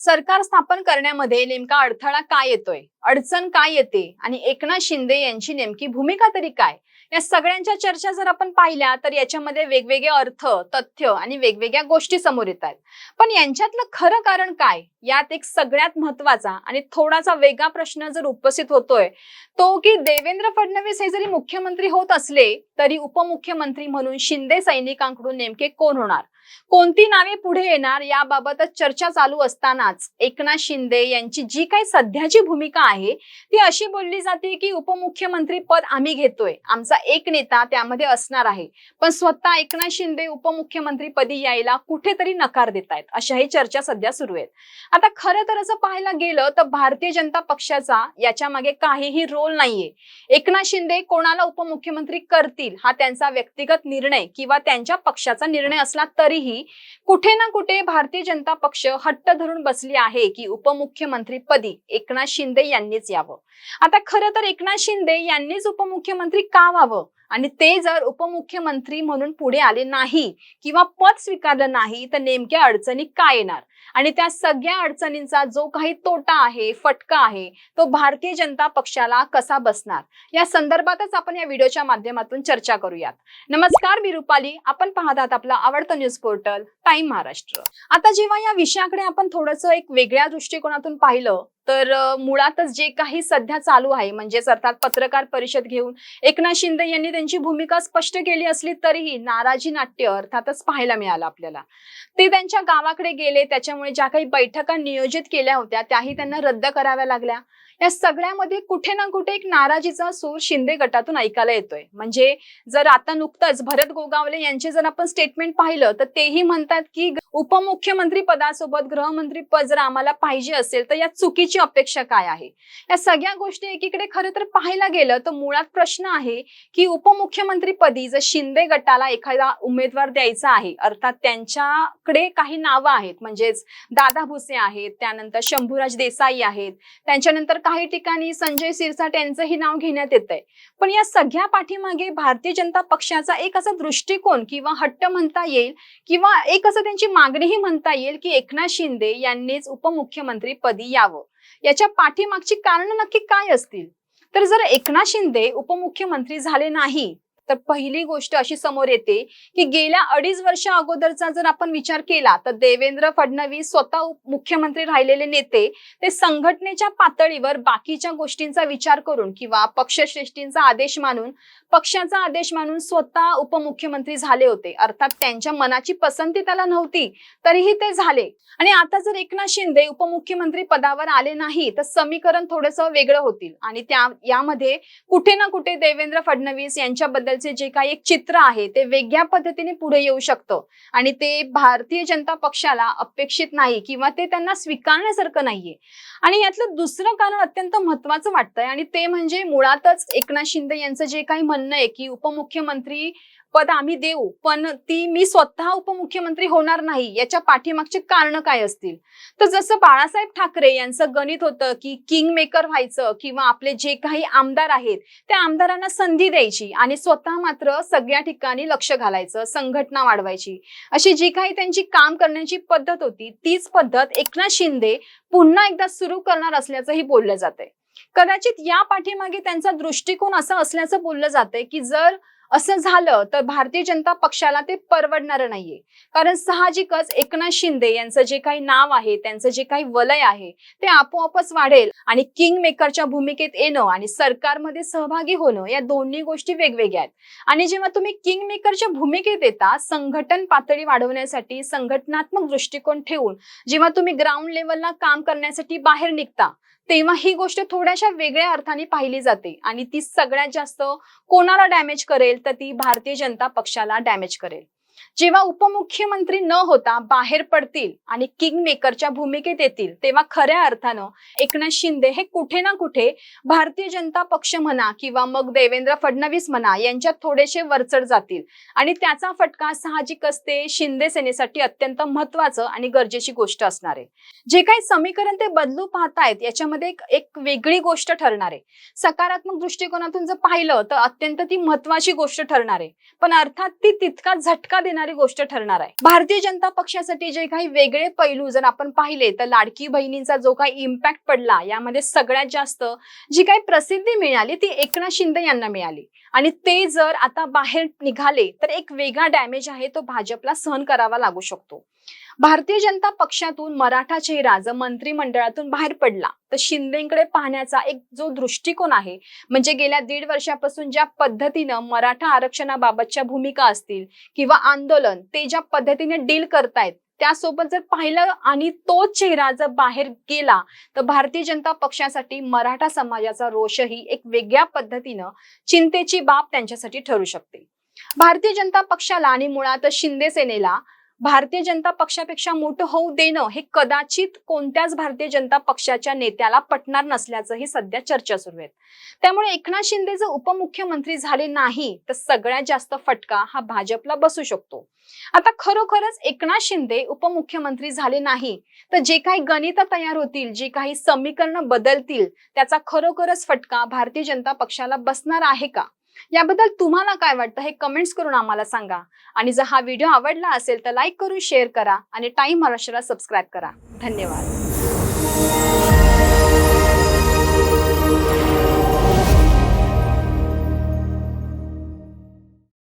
सरकार स्थापन करण्यामध्ये नेमका अडथळा काय येतोय? अडचण काय येते? आणि एकनाथ शिंदे यांची नेमकी भूमिका तरी काय? या सगळ्यांच्या चर्चा जर आपण पाहिल्या तर याच्यामध्ये वेगवेगळे अर्थ तथ्य आणि वेगवेगळ्या गोष्टी समोर येत आहेत. पण यांच्यातलं खरं कारण काय? यात एक सगळ्यात महत्त्वाचा आणि थोडासा वेगळा प्रश्न जर उपस्थित होतोय तो की देवेंद्र फडणवीस हे जरी मुख्यमंत्री होत असले तरी उपमुख्यमंत्री म्हणून शिंदे सैनिकांकडून नेमके कोण होणार? कोणती नावे पुढे येणार याबाबतच चर्चा चालू असतानाच एकनाथ शिंदे यांची जी काही सध्याची भूमिका आहे ती अशी बोलली जाते की उपमुख्यमंत्री पद आम्ही घेतोय. आमचा एक नेता त्यामध्ये असणार आहे. पण स्वतः एकनाथ शिंदे उपमुख्यमंत्री पदी यायला कुठेतरी नकार देत आहेत अशाही चर्चा सध्या सुरू आहेत. आता खरं तर असं पाहायला गेलं तर भारतीय जनता पक्षाचा याच्या मागे काहीही रोल नाहीये. एकनाथ शिंदे कोणाला उपमुख्यमंत्री करतील हा त्यांचा व्यक्तिगत निर्णय किंवा त्यांच्या पक्षाचा निर्णय असला तरी तरीही कुठे ना कुठे भारतीय जनता पक्ष हट्ट धरून बसली आहे की उपमुख्यमंत्री पदी एकनाथ शिंदे यांनीच यावं. आता खरं तर एकनाथ शिंदे यांनीच उपमुख्यमंत्री का व्हावं? आणि ते जर उपमुख्यमंत्री म्हणून पुढे आले नाही किंवा पद स्वीकारलं नाही तर नेमक्या अडचणी काय येणार? आणि त्या सगळ्या अडचणींचा जो काही तोटा आहे फटका आहे तो भारतीय जनता पक्षाला कसा बसणार? या संदर्भातच आपण या व्हिडिओच्या माध्यमातून चर्चा करूयात. नमस्कार मी रुपाली. आपण पाहत आहात आपला आवडतं न्यूज पोर्टल टाइम महाराष्ट्र आता जेव्हा या विषयाकडे आपण थोडंसं एक वेगळ्या दृष्टिकोनातून पाहिलं तर मुळातच जे काही सध्या चालू आहे म्हणजेच अर्थात पत्रकार परिषद घेऊन एकनाथ शिंदे यांनी त्यांची भूमिका स्पष्ट केली असली तरीही नाराजी नाट्य अर्थातच पाहायला मिळालं आपल्याला. ते त्यांच्या गावाकडे गेले त्याच्यामुळे ज्या काही बैठका नियोजित केल्या होत्या त्याही त्यांना रद्द कराव्या लागल्या. या सगळ्यामध्ये कुठे ना कुठे एक नाराजीचा सूर शिंदे गटातून ऐकायला येतोय. म्हणजे जर आता नुकतंच भरत गोगावले यांचे जर आपण स्टेटमेंट पाहिलं तर तेही म्हणतात की उपमुख्यमंत्री पदासोबत गृहमंत्री पद जर आम्हाला पाहिजे असेल तर या चुकीची अपेक्षा काय आहे? या सगळ्या गोष्टी एकीकडे खरं तर पाहायला गेलं तर मुळात प्रश्न आहे की उपमुख्यमंत्री पदी जर शिंदे गटाला एखादा उमेदवार द्यायचा आहे अर्थात त्यांच्याकडे काही नावं आहेत म्हणजेच दादा भुसे आहेत त्यानंतर शंभूराज देसाई आहेत त्यांच्यानंतर काही ठिकाणी संजय सिरसाट यांचंही नाव घेण्यात येत आहे पण या सगळ्या पाठीमागे भारतीय जनता पक्षाचा एक असा दृष्टिकोन किंवा हट्ट म्हणता येईल किंवा एक असं त्यांची मागणीही म्हणता येईल की एकनाथ शिंदे यांनीच उपमुख्यमंत्री पदी यावं. याच्या पाठीमागची कारण नक्की काय असतील? तर जर एकनाथ शिंदे उपमुख्यमंत्री झाले नाही तर पहिली गोष्ट अशी समोर येते की गेल्या अडीच वर्ष अगोदरचा जर आपण विचार केला तर देवेंद्र फडणवीस स्वतः मुख्यमंत्री राहिलेले नेते ते संघटनेच्या पातळीवर बाकीच्या गोष्टींचा विचार करून किंवा पक्षश्रेष्ठींचा आदेश मानून पक्षाचा आदेश मानून स्वतः उपमुख्यमंत्री झाले होते. अर्थात त्यांच्या मनाची पसंती त्याला नव्हती तरीही ते झाले. आणि आता जर एकनाथ शिंदे उपमुख्यमंत्री पदावर आले नाही तर समीकरण थोडंसं वेगळं होतील. आणि त्या यामध्ये कुठे ना कुठे देवेंद्र फडणवीस यांच्याबद्दल यांच्याबद्दलचे जे काही एक चित्र आहे ते वेगळ्या पद्धतीने पुढे येऊ शकतं. आणि ते भारतीय जनता पक्षाला अपेक्षित नाही किंवा ते त्यांना स्वीकारण्यासारखं नाहीये. आणि यातलं दुसरं कारण अत्यंत महत्वाचं वाटतंय आणि ते म्हणजे मुळातच एकनाथ शिंदे यांचं जे काही म्हणणं आहे की उपमुख्यमंत्री पद आम्ही देऊ पण ती मी स्वतः उपमुख्यमंत्री होणार नाही याच्या पाठीमागचे कारण काय असतील? तर जसं बाळासाहेब ठाकरे यांचं गणित होतं की किंग मेकर व्हायचं किंवा आपले जे काही आमदार आहेत त्या आमदारांना संधी द्यायची आणि स्वतः मात्र सगळ्या ठिकाणी लक्ष घालायचं संघटना वाढवायची. अशी जी काही त्यांची काम करण्याची पद्धत होती तीच पद्धत एकनाथ शिंदे पुन्हा एकदा सुरू करणार असल्याचंही बोललं जातंय. कदाचित या पाठीमागे त्यांचा दृष्टिकोन असा असल्याचं बोललं जातंय की जर असं झालं तर भारतीय जनता पक्षाला ते परवडणार नाहीये. कारण साहजिकच एकनाथ शिंदे यांचं जे काही नाव आहे त्यांचं जे काही वलय आहे ते आपोआपच वाढेल आणि किंग मेकरच्या भूमिकेत येणं आणि सरकारमध्ये सहभागी होणं या दोन्ही गोष्टी वेगवेगळ्या आहेत. आणि जेव्हा तुम्ही किंग मेकरच्या भूमिकेत येता संघटन पातळी वाढवण्यासाठी संघटनात्मक दृष्टिकोन ठेवून जेव्हा तुम्ही ग्राउंड लेवलला काम करण्यासाठी बाहेर निघता तेव्हा ही गोष्ट थोड्याशा वेगळ्या अर्थाने पाहिली जाते आणि ती सगळ्यात जास्त कोणाला डॅमेज करेल तर ती भारतीय जनता पक्षाला डॅमेज करेल. जेव्हा उपमुख्यमंत्री न होता बाहेर पडतील आणि किंग मेकरच्या भूमिकेत येतील तेव्हा खऱ्या अर्थानं एकनाथ शिंदे हे कुठे ना कुठे भारतीय जनता पक्ष म्हणा किंवा मग देवेंद्र फडणवीस म्हणा यांच्यात थोडेसे वरचढ जातील. आणि त्याचा फटका साहजिक असते शिंदे सेनेसाठी अत्यंत महत्वाचं आणि गरजेची गोष्ट असणार. आहे जे काही समीकरण ते बदलू पाहतायत याच्यामध्ये एक एक वेगळी गोष्ट ठरणार. आहे सकारात्मक दृष्टिकोनातून जर पाहिलं तर अत्यंत ती महत्वाची गोष्ट ठरणार. आहे पण अर्थात ती तितका झटका देणारी गोष्ट ठरणार आहे. भारतीय जनता पक्षासाठी जे काही वेगळे पैलू जर आपण पाहिले तर लाडकी बहिणींचा जो काही इम्पॅक्ट पडला यामध्ये सगळ्यात जास्त जी काही प्रसिद्धी मिळाली ती एकनाथ शिंदे यांना मिळाली. आणि ते जर आता बाहेर निघाले तर एक वेगळा डॅमेज आहे तो भाजपला सहन करावा लागू शकतो. भारतीय जनता पक्षातून मराठा चेहरा जर मंत्रिमंडळातून बाहेर पडला तर शिंदेकडे पाहण्याचा एक जो दृष्टिकोन आहे म्हणजे गेल्या दीड वर्षापासून ज्या पद्धतीनं मराठा आरक्षणाबाबतच्या भूमिका असतील किंवा आंदोलन ते ज्या पद्धतीने डील करतायत त्यासोबत जर पाहिलं आणि तो चेहरा जर बाहेर गेला तर भारतीय जनता पक्षासाठी मराठा समाजाचा रोषही एक वेगळ्या पद्धतीनं चिंतेची बाब त्यांच्यासाठी ठरू शकते. भारतीय जनता पक्षाला आणि मुळात शिंदे सेनेला भारतीय जनता पक्षापेक्षा मोठं होऊ देणं हे कदाचित कोणत्याच भारतीय जनता पक्षाच्या नेत्याला पटणार नसल्याचंही सध्या चर्चा सुरू आहेत. त्यामुळे एकनाथ शिंदे जर उपमुख्यमंत्री झाले नाही तर सगळ्यात जास्त फटका हा भाजपला बसू शकतो. आता खरोखरच एकनाथ शिंदे उपमुख्यमंत्री झाले नाही तर जे काही गणित तयार होतील जे काही समीकरण बदलतील त्याचा खरोखरच फटका भारतीय जनता पक्षाला बसणार आहे का? याबद्दल तुम्हाला काय वाटतं हे कमेंट्स करून आम्हाला सांगा. आणि जर हा व्हिडिओ आवडला असेल तर लाईक करून शेअर करा आणि टाइम महाराष्ट्राला सबस्क्राईब करा. धन्यवाद.